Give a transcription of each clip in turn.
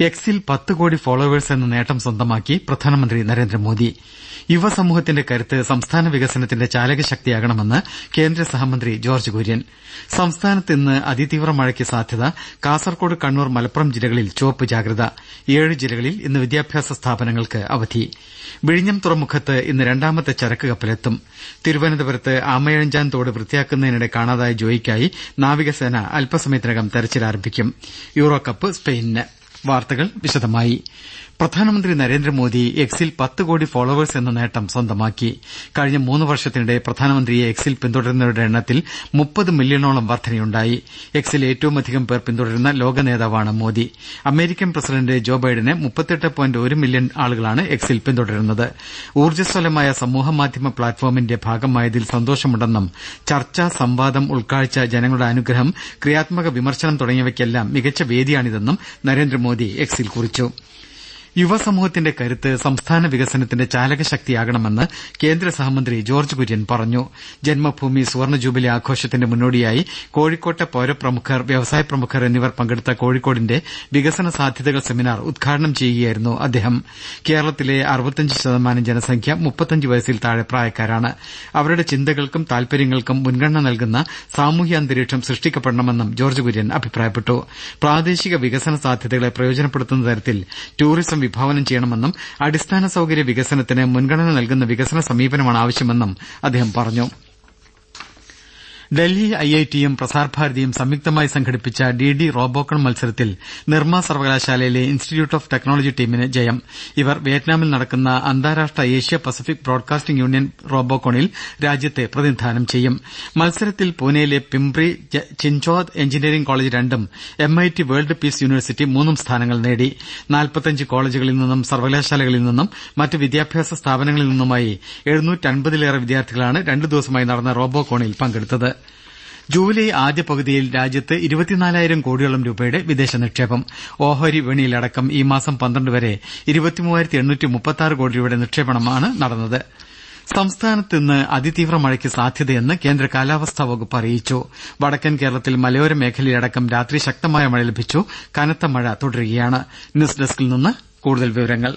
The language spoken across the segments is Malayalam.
എക്സിൽ പത്ത് കോടി ഫോളോവേഴ്സ് എന്ന നേട്ടം സ്വന്തമാക്കി പ്രധാനമന്ത്രി നരേന്ദ്രമോദി. യുവസമൂഹത്തിന്റെ കരുത്ത് സംസ്ഥാന വികസനത്തിന്റെ ചാലകശക്തിയാകണമെന്ന് കേന്ദ്ര സഹമന്ത്രി ജോർജ് കുര്യൻ. സംസ്ഥാനത്ത് ഇന്ന് അതിതീവ്ര മഴയ്ക്ക് സാധ്യത കാസർകോട് കണ്ണൂർ മലപ്പുറം ജില്ലകളിൽ ചുവപ്പ് ജാഗ്രത ഏഴ് ജില്ലകളിൽ ഇന്ന് വിദ്യാഭ്യാസ സ്ഥാപനങ്ങൾക്ക് അവധി. വിഴിഞ്ഞം തുറമുഖത്ത് ഇന്ന് രണ്ടാമത്തെ ചരക്ക് കപ്പലെത്തും. തിരുവനന്തപുരത്ത് ആമയഴഞ്ചാൻ തോട് വൃത്തിയാക്കുന്നതിനിടെ കാണാതായ ജോയിക്കായി നാവികസേന അല്പസമയത്തിനകം തെരച്ചിൽ ആരംഭിക്കും. യൂറോകപ്പ് സ്പെയിനിന്. വാർത്തകൾ വിശദമായി. പ്രധാനമന്ത്രി നരേന്ദ്രമോദി എക്സിൽ പത്ത് കോടി ഫോളോവേഴ്സ് എന്ന നേട്ടം സ്വന്തമാക്കി. കഴിഞ്ഞ മൂന്ന് വർഷത്തിനിടെ പ്രധാനമന്ത്രിയെ എക്സിൽ പിന്തുടരുന്നവരുടെ എണ്ണത്തിൽ മുപ്പത് മില്യണോളം വർധനയുണ്ടായി. എക്സിൽ ഏറ്റവും അധികം പേർ പിന്തുടരുന്ന ലോക നേതാവാണ് മോദി. അമേരിക്കൻ പ്രസിഡന്റ് ജോ ബൈഡനെ മില്യൺ ആളുകളാണ് എക്സിൽ പിന്തുടരുന്നത്. ഊർജസ്വലമായ സമൂഹമാധ്യമ പ്ലാറ്റ്ഫോമിന്റെ ഭാഗമായതിൽ സന്തോഷമുണ്ടെന്നും ചർച്ച സംവാദം ഉൾക്കാഴ്ച ജനങ്ങളുടെ അനുഗ്രഹം ക്രിയാത്മക വിമർശനം തുടങ്ങിയവയ്ക്കെല്ലാം മികച്ച വേദിയാണിതെന്നും നരേന്ദ്രമോദി എക്സിൽ കുറിച്ചു. യുവസമൂഹത്തിന്റെ കരുത്ത് സംസ്ഥാന വികസനത്തിന്റെ ചാലകശക്തിയാകണമെന്ന് കേന്ദ്ര സഹമന്ത്രി ജോർജ് കുര്യൻ പറഞ്ഞു. ജന്മഭൂമി സുവർണ ജൂബിലി ആഘോഷത്തിന്റെ മുന്നോടിയായി കോഴിക്കോട്ടെ പൌരപ്രമുഖർ വ്യവസായ പ്രമുഖർ എന്നിവർ പങ്കെടുത്ത കോഴിക്കോടിന്റെ വികസന സാധ്യതകൾ സെമിനാർ ഉദ്ഘാടനം ചെയ്യുകയായിരുന്നു അദ്ദേഹം. കേരളത്തിലെ അറുപത്തഞ്ച് ശതമാനം ജനസംഖ്യ മുപ്പത്തഞ്ച് വയസ്സിൽ താഴെ പ്രായക്കാരാണ്. അവരുടെ ചിന്തകൾക്കും താൽപര്യങ്ങൾക്കും മുൻഗണന നൽകുന്ന സാമൂഹ്യ അന്തരീക്ഷം സൃഷ്ടിക്കപ്പെടണമെന്നും ജോർജ് കുര്യൻ അഭിപ്രായപ്പെട്ടു. പ്രാദേശിക വികസന സാധ്യതകളെ പ്രയോജനപ്പെടുത്തുന്ന തരത്തിൽ ടൂറിസം വിഭാവനം ചെയ്യണമെന്നും അടിസ്ഥാന സൌകര്യ വികസനത്തിന് മുൻഗണന നൽകുന്ന വികസന സമീപനമാണ് ആവശ്യമെന്നും അദ്ദേഹം പറഞ്ഞു ഡൽഹി ഐ ഐ ടിയും പ്രസാർ ഭാരതിയും സംയുക്തമായി സംഘടിപ്പിച്ച ഡി ഡി റോബോക്കൺ മത്സരത്തിൽ നിർമ്മ സർവകലാശാലയിലെ ഇൻസ്റ്റിറ്റ്യൂട്ട് ഓഫ് ടെക്നോളജി ടീമിന് ജയം. ഇവർ വിയറ്റ്നാമിൽ നടക്കുന്ന അന്താരാഷ്ട്ര ഏഷ്യ പസഫിക് ബ്രോഡ്കാസ്റ്റിംഗ് യൂണിയൻ റോബോക്കോണിൽ രാജ്യത്തെ പ്രതിനിധാനം ചെയ്യും. മത്സരത്തിൽ പൂനെയിലെ പിംപ്രി ചിൻചോദ് എഞ്ചിനീയറിംഗ് കോളേജ് രണ്ടും M I T world peace university മൂന്നും സ്ഥാനങ്ങൾ നേടി. നാൽപ്പത്തഞ്ച് കോളേജുകളിൽ നിന്നും സർവകലാശാലകളിൽ നിന്നും മറ്റ് വിദ്യാഭ്യാസ സ്ഥാപനങ്ങളിൽ നിന്നുമായി എഴുന്നൂറ്റൻപതിലേറെ വിദ്യാർത്ഥികളാണ് രണ്ടു ദിവസമായി നടന്ന റോബോക്കോണിൽ പങ്കെടുത്തത്. ജൂലൈ ആദ്യ പകുതിയിൽ രാജ്യത്ത് ഇരുപത്തിനാലായിരം കോടിയോളം രൂപയുടെ വിദേശ നിക്ഷേപം. ഓഹരി വിപണിയിലടക്കം ഈ മാസം പന്ത്രണ്ട് വരെ ഇരുപത്തിമൂവായിരത്തി എണ്ണൂറ്റി മുപ്പത്തിയാറ് കോടി രൂപയുടെ നിക്ഷേപണമാണ് നടന്നത്. സംസ്ഥാനത്ത് ഇന്ന് അതിതീവ്ര മഴയ്ക്ക് സാധ്യതയെന്ന് കേന്ദ്ര കാലാവസ്ഥാ വകുപ്പ് അറിയിച്ചു. വടക്കൻ കേരളത്തിൽ മലയോര മേഖലയിലടക്കം രാത്രി ശക്തമായ മഴ ലഭിച്ചു. കനത്ത മഴ തുടരുകയാണ്. ന്യൂസ് ഡെസ്കിൽ നിന്ന് കൂടുതൽ വിവരങ്ങൾ.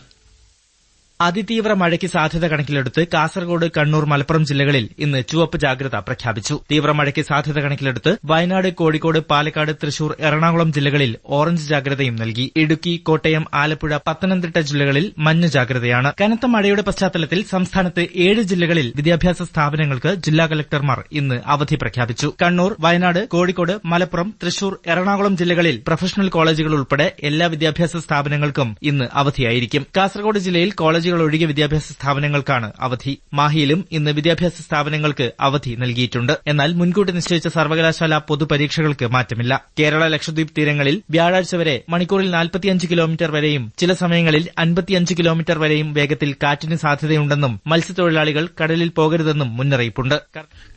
അതിതീവ്ര മഴയ്ക്ക് സാധ്യത കണക്കിലെടുത്ത് കാസർഗോഡ് കണ്ണൂർ മലപ്പുറം ജില്ലകളിൽ ഇന്ന് ചുവപ്പ് ജാഗ്രത പ്രഖ്യാപിച്ചു. തീവ്ര മഴയ്ക്ക് സാധ്യത കണക്കിലെടുത്ത് വയനാട് കോഴിക്കോട് പാലക്കാട് തൃശൂർ എറണാകുളം ജില്ലകളിൽ ഓറഞ്ച് ജാഗ്രതയും നൽകി. ഇടുക്കി കോട്ടയം ആലപ്പുഴ പത്തനംതിട്ട ജില്ലകളിൽ മഞ്ഞ ജാഗ്രതയാണ്. കനത്ത മഴയുടെ പശ്ചാത്തലത്തിൽ സംസ്ഥാനത്ത് ഏഴ് ജില്ലകളിൽ വിദ്യാഭ്യാസ സ്ഥാപനങ്ങൾക്ക് ജില്ലാ കലക്ടർമാർ ഇന്ന് അവധി പ്രഖ്യാപിച്ചു. കണ്ണൂർ വയനാട് കോഴിക്കോട് മലപ്പുറം തൃശൂർ എറണാകുളം ജില്ലകളിൽ പ്രൊഫഷണൽ കോളേജുകൾ ഉൾപ്പെടെ എല്ലാ വിദ്യാഭ്യാസ സ്ഥാപനങ്ങൾക്കും ഇന്ന് അവധിയായിരിക്കും. കാസർഗോഡ് ജില്ലയിൽ കോളേജുകൾ ഒഴികെ വിദ്യാഭ്യാസ സ്ഥാപനങ്ങൾക്കാണ് അവധി. മാഹിയിലും ഇന്ന് വിദ്യാഭ്യാസ സ്ഥാപനങ്ങൾക്ക് അവധി നൽകിയിട്ടുണ്ട്. എന്നാൽ മുൻകൂട്ടി നിശ്ചയിച്ച സർവകലാശാല പൊതുപരീക്ഷകൾക്ക് മാറ്റമില്ല. കേരള ലക്ഷദ്വീപ് തീരങ്ങളിൽ വ്യാഴാഴ്ച വരെ മണിക്കൂറിൽ നാൽപ്പത്തിയഞ്ച് കിലോമീറ്റർ വരെയും ചില സമയങ്ങളിൽ അൻപത്തിയഞ്ച് കിലോമീറ്റർ വരെയും വേഗത്തിൽ കാറ്റിന് സാധ്യതയുണ്ടെന്നും മത്സ്യത്തൊഴിലാളികൾ കടലിൽ പോകരുതെന്നും മുന്നറിയിപ്പുണ്ട്.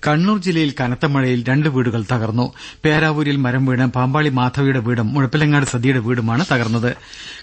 കണ്ണൂർ ജില്ലയിൽ കനത്ത മഴയിൽ രണ്ട് വീടുകൾ തകർന്നു. പേരാവൂരിൽ മരം വീണ് പാമ്പാളി മാധവിയുടെ വീടും മുഴപ്പിലങ്ങാട് സതിയുടെ വീടുമാണ് തകർന്നത്.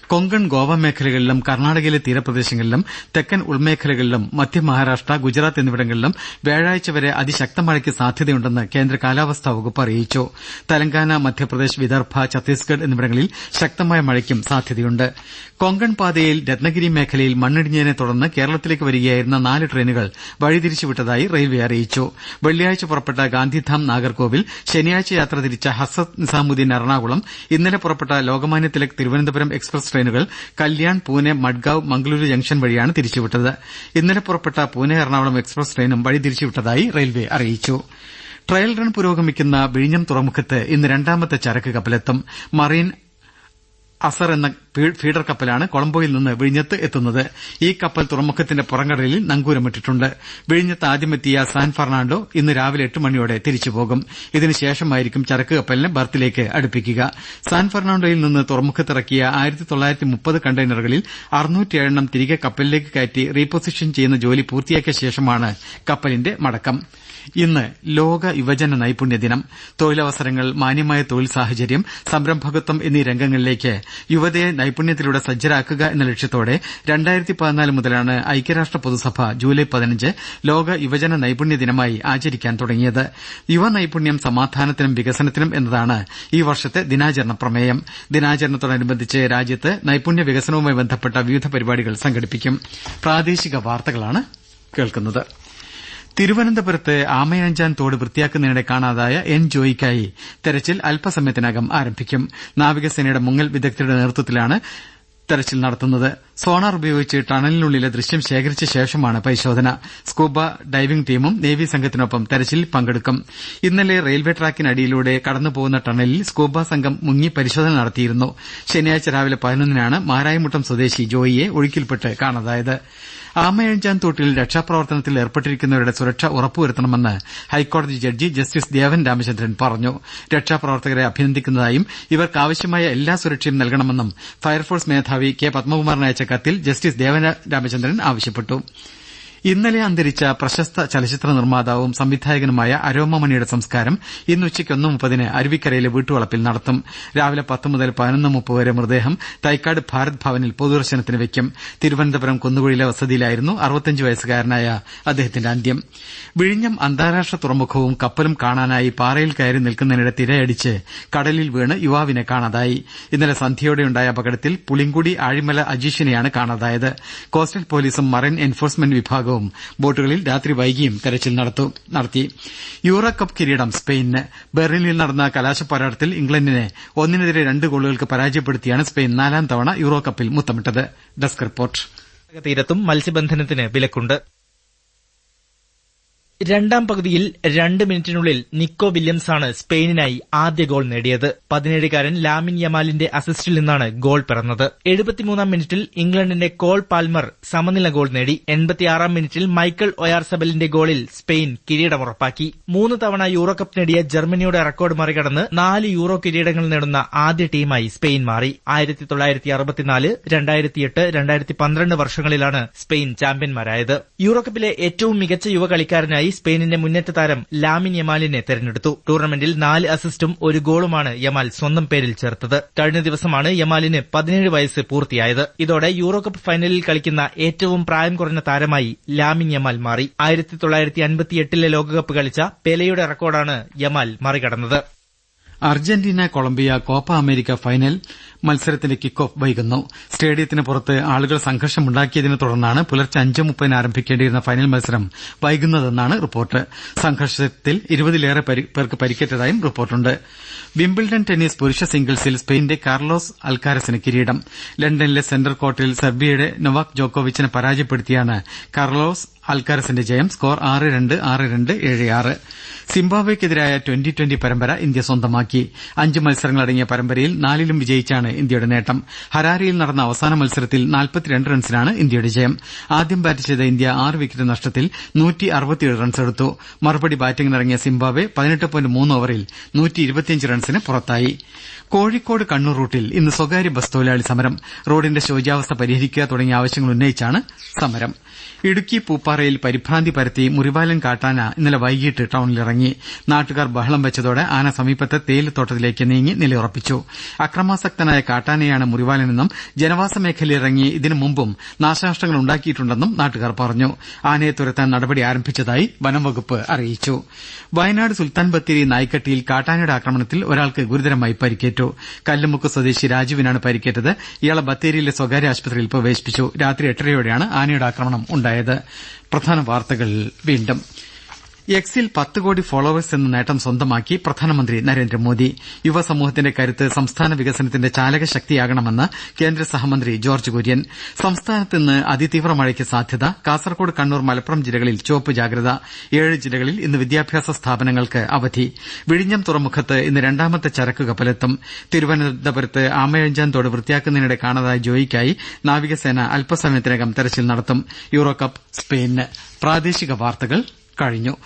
കൊങ്കൺ ഗോവ മേഖലകളിലും കർണാടകയിലെ തീരപ്രദേശങ്ങളിലും തെക്കൻ ഉൾമേഖലകളിലും മധ്യ മഹാരാഷ്ട്ര ഗുജറാത്ത് എന്നിവിടങ്ങളിലും വ്യാഴാഴ്ച വരെ അതിശക്ത മഴയ്ക്ക് സാധ്യതയുണ്ടെന്ന് കേന്ദ്ര കാലാവസ്ഥാ വകുപ്പ് അറിയിച്ചു. തെലങ്കാന മധ്യപ്രദേശ് വിദർഭ ഛത്തീസ്ഗഡ് എന്നിവിടങ്ങളിൽ ശക്തമായ മഴയ്ക്കും സാധ്യതയുണ്ട്. കൊങ്കൺ പാതയിൽ രത്നഗിരി മേഖലയിൽ മണ്ണിടിഞ്ഞതിനെ തുടർന്ന് കേരളത്തിലേക്ക് വരികയായിരുന്ന നാല് ട്രെയിനുകൾ വഴിതിരിച്ചുവിട്ടതായി റെയിൽവേ അറിയിച്ചു. വെള്ളിയാഴ്ച പുറപ്പെട്ട ഗാന്ധിധാം നാഗർകോവിൽ ശനിയാഴ്ച യാത്ര തിരിച്ച ഹസത്ത് നിസാമുദ്ദീൻ എറണാകുളം ഇന്നലെ പുറപ്പെട്ട ലോകമാന്യ തിലക് തിരുവനന്തപുരം എക്സ്പ്രസ് ട്രെയിനുകൾ കല്യാൺ പൂനെ മഡ്ഗാവ് മംഗളൂരു ജംഗ്ഷൻ വഴിയാണ് തിരിച്ചുവിട്ടത്. ഇന്നലെ പുറപ്പെട്ട പൂനെ എറണാകുളം എക്സ്പ്രസ് ട്രെയിനും വഴി തിരിച്ചുവിട്ടതായി റെയിൽവേ അറിയിച്ചു. ട്രയൽ റൺ പുരോഗമിക്കുന്ന വിഴിഞ്ഞം തുറമുഖത്ത് ഇന്ന് രണ്ടാമത്തെ ചരക്ക് കപ്പലെത്തും. മറീൻ അസർ എന്ന ഫീഡർ കപ്പലാണ് കൊളംബോയിൽ നിന്ന് വിഴിഞ്ഞത്ത് എത്തുന്നത്. ഈ കപ്പൽ തുറമുഖത്തിന്റെ പുറംകടലിൽ നങ്കൂരമിട്ടിട്ടുണ്ട്. വിഴിഞ്ഞത്ത് ആദ്യമെത്തിയ സാൻ ഫെർണാണ്ടോ ഇന്ന് രാവിലെ എട്ട് മണിയോടെ തിരിച്ചുപോകും ഇതിനുശേഷമായിരിക്കും ചരക്ക് കപ്പലിനെ ബർത്തിലേക്ക് അടുപ്പിക്കുക. സാൻ ഫെർണാണ്ടോയിൽ നിന്ന് തുറമുഖത്തിറക്കിയ കണ്ടെയ്നറുകളിൽ അറുന്നൂറ്റിയേഴെണ്ണം തിരികെ കപ്പലിലേക്ക് കയറ്റി റീപൊസിഷൻ ചെയ്യുന്ന ജോലി പൂർത്തിയാക്കിയ ശേഷമാണ് കപ്പലിന്റെ മടക്കം. ഇന്ന് ലോക യുവജന നൈപുണ്യദിനം തൊഴിലവസരങ്ങൾ മാന്യമായ തൊഴിൽ സാഹചര്യം സംരംഭകത്വം എന്നീ രംഗങ്ങളിലേക്ക് യുവതയെ നൈപുണ്യത്തിലൂടെ സജ്ജരാക്കുക എന്ന ലക്ഷ്യത്തോടെ രണ്ടായിരത്തി പതിനാല് മുതലാണ് ഐക്യരാഷ്ട്ര പൊതുസഭ ജൂലൈ പതിനഞ്ച് ലോക യുവജന നൈപുണ്യ ദിനമായി ആചരിക്കാൻ തുടങ്ങിയത്. യുവ നൈപുണ്യം സമാധാനത്തിനും വികസനത്തിനും എന്നതാണ് ഈ വർഷത്തെ ദിനാചരണ പ്രമേയം. ദിനാചരണത്തോടനുബന്ധിച്ച് രാജ്യത്ത് നൈപുണ്യ വികസനവുമായി ബന്ധപ്പെട്ട വിവിധ പരിപാടികൾ സംഘടിപ്പിക്കും. തിരുവനന്തപുരത്ത് ആമയാഞ്ചാൻ തോട് വൃത്തിയാക്കുന്നതിനിടെ കാണാതായ എൻ ജോയിക്കായി തെരച്ചിൽ അല്പസമയത്തിനകം ആരംഭിക്കും. നാവികസേനയുടെ മുങ്ങൽ വിദഗ്ധരുടെ നേതൃത്വത്തിലാണ് തെരച്ചിൽ നടത്തുന്നത്. സോണാർ ഉപയോഗിച്ച് ടണലിനുള്ളിലെ ദൃശ്യം ശേഖരിച്ച ശേഷമാണ് പരിശോധന. സ്കൂബ ഡൈവിംഗ് ടീമും നേവി സംഘത്തിനൊപ്പം തെരച്ചിലിൽ പങ്കെടുക്കും. ഇന്നലെ റെയിൽവേ ട്രാക്കിനടിയിലൂടെ കടന്നുപോകുന്ന ടണലിൽ സ്കൂബ സംഘം മുങ്ങി പരിശോധന നടത്തിയിരുന്നു. ശനിയാഴ്ച രാവിലെ പതിനൊന്നിനാണ് മാരായമുട്ടം സ്വദേശി ജോയിയെ ഒഴുക്കിൽപ്പെട്ട് കാണാതായത്. ആമയഞ്ചാൻ തോട്ടിൽ രക്ഷാപ്രവർത്തനത്തിൽ ഏർപ്പെട്ടിരിക്കുന്നവരുടെ സുരക്ഷ ഉറപ്പുവരുത്തണമെന്ന് ഹൈക്കോടതി ജഡ്ജി ജസ്റ്റിസ് ദേവൻ രാമചന്ദ്രൻ പറഞ്ഞു. രക്ഷാപ്രവർത്തകരെ അഭിനന്ദിക്കുന്നതായും ഇവർക്കാവശ്യമായ എല്ലാ സുരക്ഷയും നൽകണമെന്നും ഫയർഫോഴ്സ് മേധാവി കെ പത്മകുമാറിന് അയച്ച കത്തിൽ ജസ്റ്റിസ് ദേവരാമചന്ദ്രൻ ആവശ്യപ്പെട്ടു ഇന്നലെ അന്തരിച്ച പ്രശസ്ത ചലച്ചിത്ര നിർമ്മാതാവും സംവിധായകനുമായ അരോമമണിയുടെ സംസ്കാരം ഇന്ന് ഉച്ചയ്ക്ക് ഒന്ന് മുപ്പതിന് അരുവിക്കരയിലെ വീട്ടുവളപ്പിൽ നടത്തും. രാവിലെ പത്ത് മുതൽ പതിനൊന്ന് മുപ്പത് വരെ മൃതദേഹം തൈക്കാട് ഭാരത് ഭവനിൽ പൊതുദർശനത്തിന് വെയ്ക്കും തിരുവനന്തപുരം കുന്നുകുഴിയിലെ വസതിയിലായിരുന്നു അറുപത്തിയഞ്ച് വയസ്സുകാരനായ അദ്ദേഹത്തിന്റെ അന്ത്യം. വിഴിഞ്ഞം അന്താരാഷ്ട്ര തുറമുഖവും കപ്പലും കാണാനായി പാറയിൽ കയറി നിൽക്കുന്നതിനിടെ തിരയടിച്ച് കടലിൽ വീണ് യുവാവിനെ കാണാതായി. ഇന്നലെ സന്ധ്യയോടെയുണ്ടായ അപകടത്തിൽ പുളിങ്കുടി ആഴിമല അജീഷിനെയാണ് കാണാതായത്. കോസ്റ്റൽ പോലീസും മറൈൻ എൻഫോഴ്സ്മെന്റ് വിഭാഗവും ബോട്ടുകളിൽ രാത്രി വൈകിയും തെരച്ചിൽ നടത്തി യൂറോകപ്പ് കിരീടം സ്പെയിനിന് ബെർലിനിൽ നടന്ന കലാശപ്പോരാട്ടത്തിൽ ഇംഗ്ലണ്ടിനെ ഒന്നിനെതിരെ രണ്ട് ഗോളുകൾക്ക് പരാജയപ്പെടുത്തിയാണ് സ്പെയിൻ നാലാം തവണ യൂറോകപ്പിൽ മുത്തമിട്ടത്. തീരത്തും മത്സ്യബന്ധനത്തിന് വിലക്കുണ്ട്. രണ്ടാം പകുതിയിൽ രണ്ട് മിനിറ്റിനുള്ളിൽ നിക്കോ വില്യംസാണ് സ്പെയിനിനായി ആദ്യ ഗോൾ നേടിയത്. പതിനേഴുകാരൻ ലാമിൻ യമാലിന്റെ അസിസ്റ്റിൽ നിന്നാണ് ഗോൾ പിറന്നത്. എഴുപത്തിമൂന്നാം മിനിറ്റിൽ ഇംഗ്ലണ്ടിന്റെ കോൾ പാൽമർ സമനില ഗോൾ നേടി. എൺപത്തിയാറാം മിനിറ്റിൽ മൈക്കിൾ ഒയാർസബലിന്റെ ഗോളിൽ സ്പെയിൻ കിരീടമുറപ്പാക്കി. മൂന്ന് തവണ യൂറോ കപ്പ് നേടിയ ജർമ്മനിയുടെ റെക്കോർഡ് മറികടന്ന് നാല് യൂറോ കിരീടങ്ങൾ നേടുന്ന ആദ്യ ടീമായി സ്പെയിൻ മാറി. ആയിരത്തി തൊള്ളായിരത്തി അറുപത്തിനാല് രണ്ടായിരത്തിയെട്ട് രണ്ടായിരത്തി പന്ത്രണ്ട് വർഷങ്ങളിലാണ് സ്പെയിൻ ചാമ്പ്യന്മാരായത്. യൂറോകപ്പിലെ ഏറ്റവും മികച്ച യുവ കളിക്കാരനായി സ്പെയിനിന്റെ മുന്നേറ്റ താരം ലാമിൻ യമാലിനെ തെരഞ്ഞെടുത്തു. ടൂർണമെന്റിൽ നാല് അസിസ്റ്റും ഒരു ഗോളുമാണ് യമാൽ സ്വന്തം പേരിൽ ചേർത്തത്. കഴിഞ്ഞ ദിവസമാണ് യമാലിന് പതിനേഴ് വയസ്സ് പൂർത്തിയായത്. ഇതോടെ യൂറോകപ്പ് ഫൈനലിൽ കളിക്കുന്ന ഏറ്റവും പ്രായം കുറഞ്ഞ താരമായി ലാമിൻ യമാൽ മാറി. ആയിരത്തി തൊള്ളായിരത്തി അൻപത്തിയെട്ടിലെ ലോകകപ്പ് കളിച്ച പെലയുടെ റെക്കോർഡാണ് Yamal മറികടന്നത്. Argentina Colombia Copa America final മത്സരത്തിന്റെ കിക്ക് ഓഫ് വൈകുന്നു. സ്റ്റേഡിയത്തിന് പുറത്ത് ആളുകൾ സംഘർഷമുണ്ടാക്കിയതിനെ തുടർന്നാണ് പുലർച്ചെ അഞ്ച് മുപ്പതിന് ആരംഭിക്കേണ്ടിയിരുന്ന ഫൈനൽ മത്സരം വൈകുന്നതെന്നാണ് റിപ്പോർട്ട്. സംഘർഷത്തിൽ ഇരുപതിലേറെ പേർക്ക് പരിക്കേറ്റതായും റിപ്പോർട്ടുണ്ട്. വിംബിൾഡൺ ടെന്നീസ് പുരുഷ സിംഗിൾസിൽ സ്പെയിന്റെ കാർലോസ് അൽക്കാരസിന് കിരീടം. ലണ്ടനിലെ സെന്റർ കോർട്ടിൽ സെർബിയയുടെ നൊവാക് ജോക്കോവിച്ചിനെ പരാജയപ്പെടുത്തിയാണ് കാർലോസ് അൽക്കാരസിന്റെ ജയം. സ്കോർ ആറ് രണ്ട് ആറ് രണ്ട് ഏഴ് ആറ്. സിംബാബ്വെക്കെതിരായ ട്വന്റി ട്വന്റി പരമ്പര ഇന്ത്യ സ്വന്തമാക്കി. അഞ്ച് മത്സരങ്ങളടങ്ങിയ പരമ്പരയിൽ നാലിലും വിജയിച്ചാണ് ഇന്ത്യയുടെ നേട്ടം. ഹരാരിയിൽ നടന്ന അവസാന മത്സരത്തിൽ നാൽപ്പത്തിരണ്ട് റൺസിനാണ് ഇന്ത്യയുടെ ജയം. ആദ്യം ബാറ്റ് ചെയ്ത ഇന്ത്യ ആറ് വിക്കറ്റ് നഷ്ടത്തിൽ റൺസെടുത്തു മറുപടി ബാറ്റിംഗിനിറങ്ങിയ സിംബാബ്വെ ഓവറിൽ റൺസിന് പുറത്തായി. കോഴിക്കോട് കണ്ണൂർ റൂട്ടിൽ ഇന്ന് സ്വകാര്യ ബസ് തൊഴിലാളി സമരം. റോഡിന്റെ ശോചാവസ്ഥ പരിഹരിക്കുക തുടങ്ങിയ ആവശ്യങ്ങൾ ഉന്നയിച്ചാണ് സമരം. ഇടുക്കി പൂപ്പാറയിൽ പരിഭ്രാന്തി പരത്തി മുറിവാലൻ കാട്ടാന ഇന്നലെ വൈകിട്ട് ടൌണിലിറങ്ങി. നാട്ടുകാർ ബഹളം വെച്ചതോടെ ആന സമീപത്തെ തേയിലത്തോട്ടത്തിലേക്ക് നീങ്ങി നിലയുറപ്പിച്ചു. അക്രമാസക്തനായ കാട്ടാനയാണ് മുറിവാലനെന്നും ജനവാസ മേഖലയിലിറങ്ങി ഇതിനു മുമ്പും നാശനഷ്ടങ്ങൾ ഉണ്ടാക്കിയിട്ടുണ്ടെന്നും നാട്ടുകാർ പറഞ്ഞു. ആനയെ തുരത്താൻ നടപടി ആരംഭിച്ചതായി വനംവകുപ്പ് അറിയിച്ചു. വയനാട് സുൽത്താൻ ബത്തേരി നായ്ക്കട്ടിയിൽ കാട്ടാനയുടെ ആക്രമണത്തിൽ ഒരാൾക്ക് ഗുരുതരമായി പരിക്കേറ്റു. കല്ലുമുക്ക് സ്വദേശി രാജുവിനാണ് പരിക്കേറ്റത്. ഇയാളെ ബത്തേരിയിലെ സ്വകാര്യ ആശുപത്രിയിൽ പ്രവേശിപ്പിച്ചു. രാത്രി എട്ടരയോടെയാണ് ആനയുടെ ആക്രമണം ഉണ്ടായത്. എക്സിൽ പത്ത് കോടി ഫോളോവേഴ്സ് എന്ന നേട്ടം സ്വന്തമാക്കി പ്രധാനമന്ത്രി നരേന്ദ്രമോദി. യുവസമൂഹത്തിന്റെ കരുത്ത് സംസ്ഥാന വികസനത്തിന്റെ ചാലകശക്തിയാകണമെന്ന് കേന്ദ്ര സഹമന്ത്രി ജോർജ് കുര്യൻ. സംസ്ഥാനത്ത് ഇന്ന് അതിതീവ്ര മഴയ്ക്ക് സാധ്യത. കാസർകോട് കണ്ണൂർ മലപ്പുറം ജില്ലകളിൽ ചുവപ്പ് ജാഗ്രത. ഏഴ് ജില്ലകളിൽ ഇന്ന് വിദ്യാഭ്യാസ സ്ഥാപനങ്ങൾക്ക് അവധി. വിഴിഞ്ഞം തുറമുഖത്ത് ഇന്ന് രണ്ടാമത്തെ ചരക്ക് കപ്പലെത്തും. തിരുവനന്തപുരത്ത് ആമയഞ്ചാൻ തോട് വൃത്തിയാക്കുന്നതിനിടെ കാണാതായ ജോയിക്കായി നാവികസേന അല്പസമയത്തിനകം തെരച്ചിൽ നടത്തും. യൂറോകപ്പ് വാർത്തകൾ കഴിഞ്ഞു.